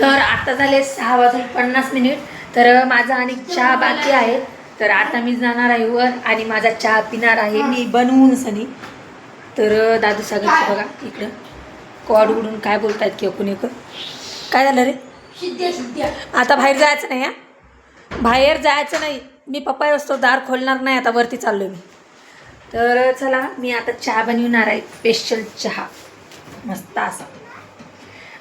तर आता झाले सहा वाजून पन्नास मिनिट. तर माझा आणि चहा बाकी आहे. तर आता मी जाणार आहे वर आणि माझा चहा पिणार आहे मी बनवून सनी. तर दादू सागरचं बघा इकडं. कॉड उडून काय बोलतायत किंवा कुणी काय झालं रे? आता बाहेर जायचं नाही हा? बाहेर जायचं नाही. मी पप्पा असतो दार खोलणार नाही आता वरती चाललो मी. तर चला मी आता चहा बनवणार आहे स्पेशल चहा. मस्त असा.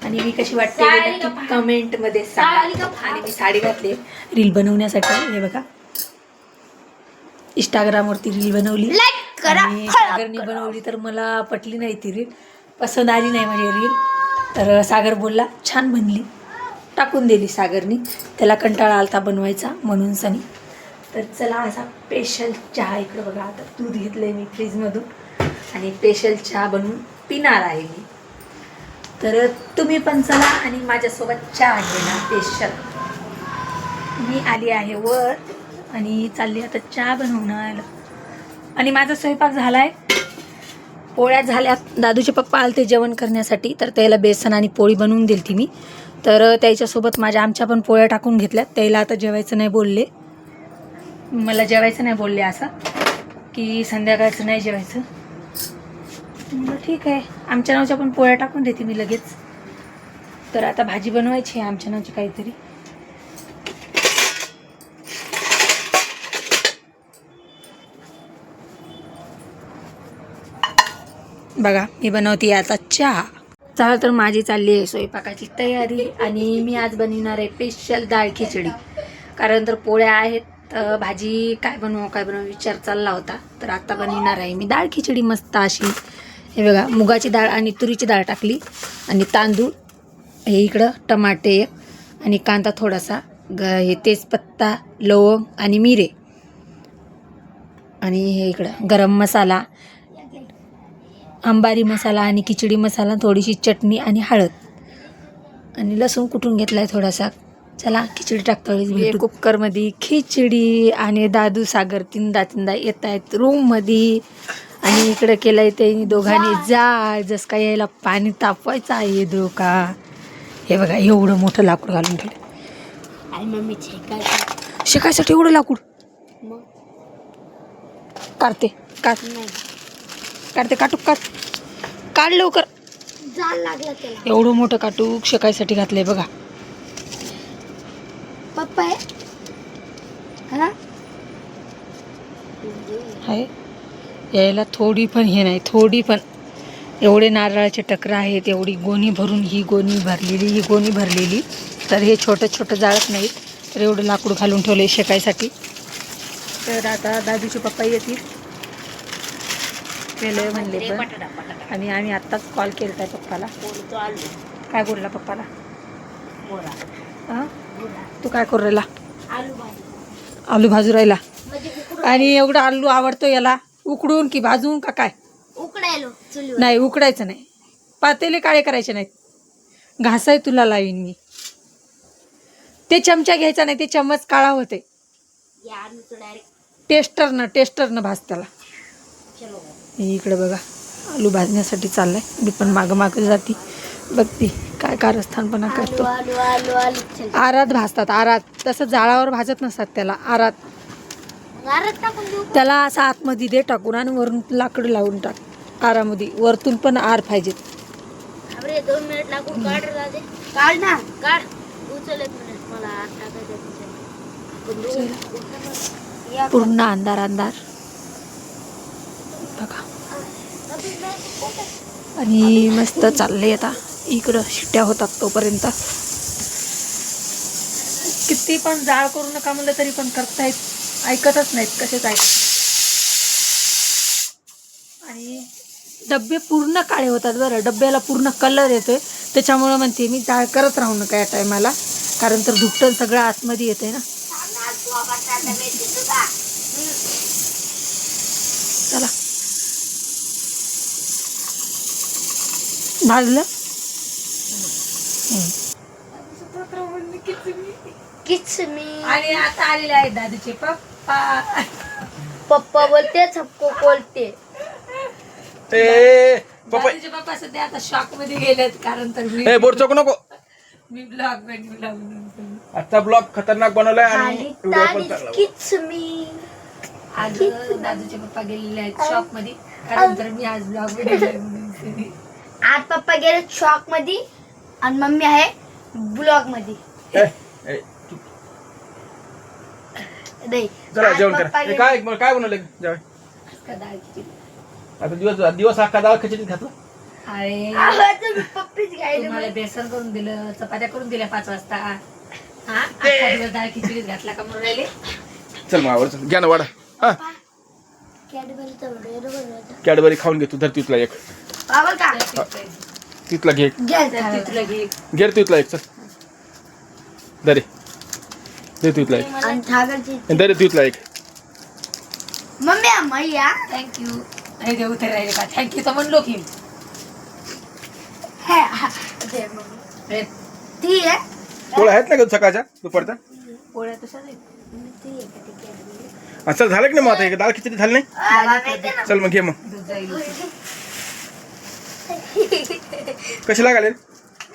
आणि मी कशी वाटते साडी का नक्की कमेंटमध्ये सांगा? आणि मी साडी घातली. रील बनवण्यासाठी हे बघा. इंस्टाग्रामवरती रील बनवली. आणि सागरनी. बनवली तर मला पटली नाही ती रील. पसंत आली नाही माझी रील. तर सागर बोलला छान बनली. टाकून दिली सागरनी. त्याला कंटाळा आलता बनवायचा म्हणून सनी. तर चला असा स्पेशल चहा इकडं बघा. आता दूध घेतलंय मी फ्रीजमधून आणि स्पेशल चहा बनवून पिणार आहे मी. तर तुम्ही पण चला आणि माझ्यासोबत चहा घेणार स्पेशल मी आली आहे वर आणि चालली आता चहा बनवणार. आणि माझा स्वयंपाक झालाय. पोळ्या झाल्या दादूचे पप्पा आलते जेवण करण्यासाठी तर त्याला बेसन आणि पोळी बनवून दिली मी. तर त्याच्यासोबत माझ्या आमच्या पण पोळ्या टाकून घेतल्यात. त्याला आता जेवायचं नाही बोलले. मला जेवायचं नाही बोलले असं की संध्याकाळचं नाही जेवायचं. म्हणलं ठीक आहे. आमच्या नावच्या पण पोळ्या टाकून देते मी लगेच. तर आता भाजी बनवायची आहे आमच्या नावची काहीतरी. बघा मी बनवते आता चहा. चला तर माझी चालली आहे स्वयंपाकाची तयारी आणि मी आज बनवणार आहे स्पेशल डाळ खिचडी. कारण तर पोळ्या आहेत तर भाजी काय बनवू काय बनवू विचार चालला होता. तर आता बनवणार आहे मी डाळ खिचडी मस्त अशी. हे बघा मुगाची डाळ आणि तुरीची डाळ टाकली. आणि तांदूळ हे इकडं टमाटे आणि कांदा थोडासा ग हे तेजपत्ता लवंग आणि मिरे. आणि हे इकडं गरम मसाला अंबारी मसाला आणि खिचडी मसाला थोडीशी चटणी आणि हळद. आणि लसूण कुटून घेतला आहे थोडासा? चला खिचडी टाकतो कुकरमध्ये खिचडी आणि दादू सागर तीनदा तीनदा येत आहेत रूममध्ये आणि इकडं केलं आहे ते दोघांनी जाळ जसं काय यायला पाणी तापवायचं आहे धोका हे बघा एवढं मोठं लाकूड घालून ठेवलं शिकायसाठी एवढं लाकूड? मग? काढते काढ. काढते काटूक काढ. काढ लवकर. जाल लागला त्याला. एवढं मोठं काटूक शेकायसाठी घातलंय बघा. पप्पा आहे? हा? आहे. यायला थोडी पण हे नाही थोडी पण. एवढे नारळाचे टकरं आहेत एवढी गोणी भरून ही गोणी भरलेली ही गोणी भरलेली. तर हे छोटं छोटं जाळत नाहीत तर एवढं लाकूड घालून ठेवलं शेकायसाठी. तर आता दादूचे पप्पा येतील. केलं म्हणले पण. आणि आम्ही आत्ताच कॉल केला आहे पप्पाला. काय बोलला पप्पाला? बोला तू काय करू राहिला? आलू आलू भाजू राहिला. आणि एवढा आलू आवडतो याला. उकडून की भाजून का काय? उकडायलो चुलीवर. नाही उकडायचं नाही. पातेले काळे करायचे नाहीत. घासाय तुला लावीन मी. ते चमचा घ्यायचा नाही ते चम्मच काळा होते. या आलूचं डायरेक्ट टेस्टरनं टेस्टरनं भाज त्याला. चलो. हे इकडे बघा आलू भाजण्यासाठी चाललंय. मी पण मागं मागं जाती. बघती काय कारस्थानपणा करतो. आलू आलू आलू. चल. आरात भाजतात आरात. तसं जाळावर भाजत नसतात त्याला आरात गारच टाकून देऊ का? त्याला असं आतमध्ये दे टाकून आणि वरून लाकड लावून टाक. आरामध्ये. वरतून पण आर पाहिजेत अरे दोन मिनिट लागून काढ राहते काढ ना. काढ. उचल एक मिनिट. मला आत टाकायचं तिथे. या पूर्ण अंधार अंधार. बघा. आणि मस्त चाललंय आता. इकडं शिट्ट्या होतात तोपर्यंत. किती पण जाळ करू नका म्हणलं तरी पण करतायत. ऐकतच नाहीत कसेच ऐकत आणि डब्बे पूर्ण काळे होतात बरं. डब्याला पूर्ण कलर येतोय. त्याच्यामुळं म्हणते मी जाळ करत राहू नका या टायमाला कारण तर धुपटण सगळं आतमध्ये येतंय ना. चला. भाजलं? किच मी आणि आता आलेले आहेत दादूचे पप्पा. पप्पा बोलते सबको बोलते. ए पप्पा. दादूचे पप्पा सध्या आता शॉकमध्ये गेलेत कारण तर ए बोट चोकू नको. मी ब्लॉग ब्लॉग आजचा ब्लॉग खतरनाक बनवलाय आणि व्हिडिओ पण चांगला किच मी. आज दादूचे पप्पा गेलेले आहेत शॉपमध्ये कारण तर मी आज ब्लॉग म्हणून आज पप्पा गेले शॉकमध्ये आणि मम्मी आहे ब्लॉगमध्ये. ए, ए, नाही चला जेवण करा. ए, गेले- काय काय बनवलं जेवण. डाळ खिचडी आता दिवस दिवस अख्खा डाळ खिचडीत घातला? अरे. आवाज मी पप्पीच घ्यायला तुम्हाला बेसन करून दिलं चपात्या करून दिल्या पाच वाजता. हा? अख्खा दिवस डाळ खिचडीत घातला का म्हणून राहिले? चल मग आवड घ्या ना वाडा. हा? कॅडबरीचा कॅडबरी खाऊन घे तू धर तिथला एक. का? तिथला घे एक. घे घे रे तिथला एक चल. दरे दे तिथला एक. आणि ठाकरची. दरे तिथला एक. मम्मी मैया थँक्यू हे. देऊ तर राहिले का? थँक्यू तर म्हणलो की हे, हा, दे मम्मी. हे. ती आहे. पोळ्या आहेत ना ग सकाळच्या? दुपारच्या? पोळ्या तशाच आहेत. ती आहे का ती कॅडबरी? अच्छा झालं की नाही मग आता? हे डाळ खिचडी झाली नाही? चल मग घे मग. दूध जाईल. कशी लागले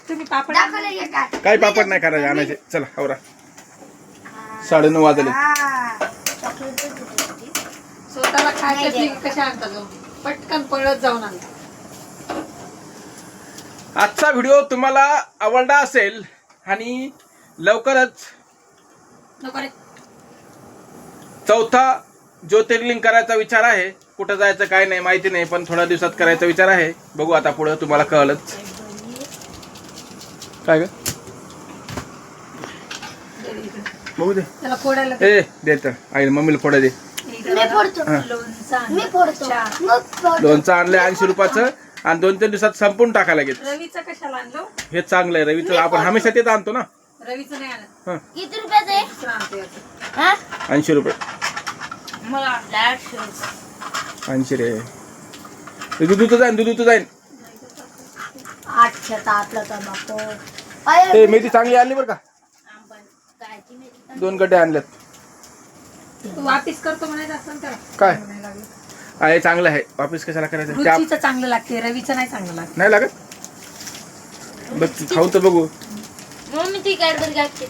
तुम्ही पापड दाखवलं हे काय? काही पापड नाही करायचे आणायचे. चला आवरा. साडेनऊ वाजले. हा, चॉकलेटच होती ती. स्वतःला कशा आणता जाऊन पटकन पळत जाऊन आणता. आजचा व्हिडिओ तुम्हाला आवडला असेल आणि लवकरच चौथा ज्योतिर्लिंग करायचा विचार आहे. कुठं जायचं काय नाही माहिती नाही पण थोड्या दिवसात करायचा विचार आहे. बघू आता पुढं तुम्हाला कळलंच. काय ग? बघू दे. त्याला फोडायला ए दे तर. आई मम्मीला फोडा दे. मी फोडतो. लोणचं आणलं. मी फोडतो. चहा. मग फोडतो. लोणचं आणलंय ऐंशी रुपयाचं आणि दोन तीन दिवसात संपून टाकायला लागेल रवीचं कशाला आणलं? हे चांगलं आहे रवीचं. आपण हमेशा तेच आणतो ना. रवीचं नाही आणत. हं. किती रुपयाचं आहे? दुसरं आणतो याचं. हा? ऐंशी रुपये. मला आठशे. ऐंशी रे. ते दुधूचं जाईन दुधूचं जाईन. आठशेचा आपला तर ए मेथी चांगली आणली बरं का? दोन गड्डे आणल्यात तू वापिस करतो म्हणायचं असं काय? नाही लागलं. आहे चांगलं आहे. वापस कशाला करायचं? त्या रुचीचं चांगलं लागते रवीचं नाही चांगलं लागत. नाही लागत? बघ खाऊन तर बघू. मम्मी ती कॅडबरी घातली.